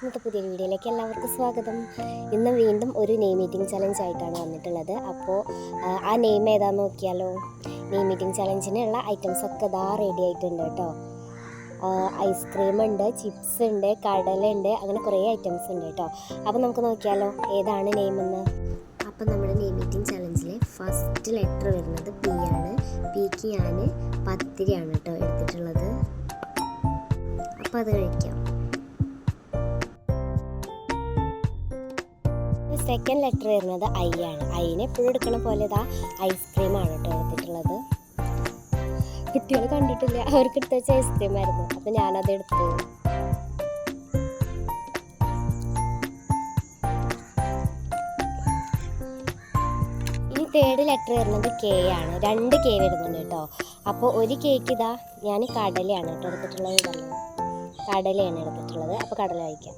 ഇന്നത്തെ പുതിയൊരു വീഡിയോയിലേക്ക് എല്ലാവർക്കും സ്വാഗതം. ഇന്ന് വീണ്ടും ഒരു നെയ് മീറ്റിംഗ് ചലഞ്ച് ആയിട്ടാണ് വന്നിട്ടുള്ളത്. അപ്പോൾ ആ നെയിം ഏതാന്ന് നോക്കിയാലോ? നെയ് മീറ്റിംഗ് ചലഞ്ചിനുള്ള ഐറ്റംസ് ഒക്കെ ഇതാ റെഡി ആയിട്ടുണ്ട് കേട്ടോ. ഐസ്ക്രീം ഉണ്ട് ചിപ്സ് ഉണ്ട് കടലുണ്ട് അങ്ങനെ കുറേ ഐറ്റംസ് ഉണ്ട് കേട്ടോ. അപ്പോൾ നമുക്ക് നോക്കിയാലോ ഏതാണ് നെയിം എന്ന് അപ്പോൾ നമ്മുടെ നെയ് മീറ്റിംഗ് ചലഞ്ചിലെ ഫസ്റ്റ് ലെറ്റർ വരുന്നത് പി ആണ്. പിക്ക് ഞാൻ പത്തിരിയാണ് കേട്ടോ എടുത്തിട്ടുള്ളത്. അപ്പോൾ അത് കഴിക്കാം. സെക്കൻഡ് ലെറ്റർ വരുന്നത് ഐ ആണ്. ഐനെ എപ്പോഴും എടുക്കണ പോലെ ഇതാ ഐസ്ക്രീമാണ് കേട്ടോ എടുത്തിട്ടുള്ളത്. കുട്ടികൾ കണ്ടിട്ടില്ല? അവർക്ക് എടുത്ത് വെച്ച ഐസ്ക്രീം ആയിരുന്നു. അപ്പം ഞാനത് എടുത്തു. ഇനി തേർഡ് ലെറ്റർ വരുന്നത് കെ ആണ്. രണ്ട് കെ വരുന്നുണ്ട് കേട്ടോ. അപ്പോൾ ഒരു കേക്ക് ഇതാ ഞാൻ കടലയാണ് കേട്ടോ എടുത്തിട്ടുള്ളത്. കടലയാണ് എടുത്തിട്ടുള്ളത്. അപ്പോൾ കടല കഴിക്കാം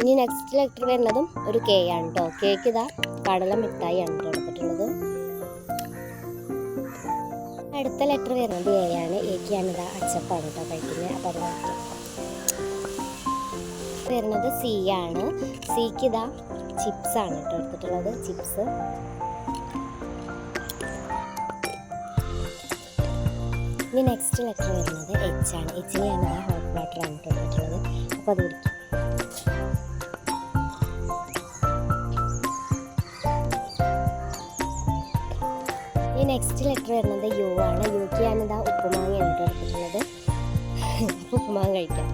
ഇനി നെക്സ്റ്റ് ലെറ്റർ വരുന്നതും ഒരു കെ ആണ് കേട്ടോ കേക്ക് ഇതാ കടല മിഠായി ആണ് കേട്ടോ എടുത്തിട്ടുള്ളത്. അടുത്ത ലെറ്റർ വരുന്നത് എ ആണ്. എക്കാണ് ഇതാ അച്ചപ്പാണ് കേട്ടോ കഴിക്കുന്നത്. അപ്പോൾ അത് വരുന്നത് സി ആണ്. സിക്ക് ഇതാ ചിപ്സ് ആണ് കേട്ടോ എടുത്തിട്ടുള്ളത്. ചിപ്സ് ഇനി നെക്സ്റ്റ് ലെറ്റർ വരുന്നത് എച്ച് ആണ്. എച്ചിന് ഇതാ ഹോട്ട് വാട്ടർ ആണ് കേട്ടോ എടുത്തിട്ടുള്ളത്. അപ്പോൾ അത് കുടിക്കാം. ഈ നെക്സ്റ്റ് ലെറ്റർ വരുന്നത് യു ആണ്. യു കെ ആണ് ഇതാ ഉപ്പുമാങ്ങയാണ് കേട്ടോ എടുത്തിട്ടുള്ളത് അപ്പോൾ ഉപ്പുമാങ്ങ കഴിക്കാം.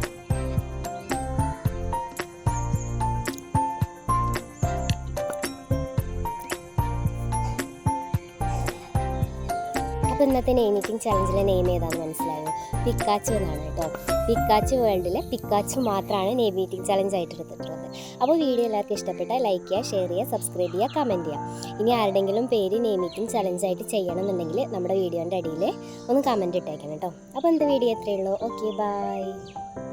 അപ്പോൾ ഇന്നത്തെ നെയ്മിക്കിങ് ചലഞ്ചിലെ നെയിം ഏതാണെന്ന് മനസ്സിലായോ? പിക്കാച്ചു എന്നാണ് കേട്ടോ. പിക്കാച്ചു വേൾഡിലെ പിക്കാച്ചു മാത്രമാണ് നെയ് മീറ്റിംഗ് ചലഞ്ച് ആയിട്ട് എടുത്തിട്ടുള്ളത് അപ്പോൾ വീഡിയോ എല്ലാവർക്കും ഇഷ്ടപ്പെട്ടാൽ ലൈക്ക് ചെയ്യുക ഷെയർ ചെയ്യുക സബ്സ്ക്രൈബ് ചെയ്യുക കമന്റ് ചെയ്യുക. ഇനി ആരുടെങ്കിലും പേര് ചലഞ്ച് ആയിട്ട് ചെയ്യണമെന്നുണ്ടെങ്കിൽ നമ്മുടെ വീഡിയോന്റെ അടിയിൽ ഒന്ന് കമന്റ് ഇട്ടേക്കണം കേട്ടോ. അപ്പോൾ എന്ത് വീഡിയോ എത്രയേ ഉള്ളൂ. Okay bye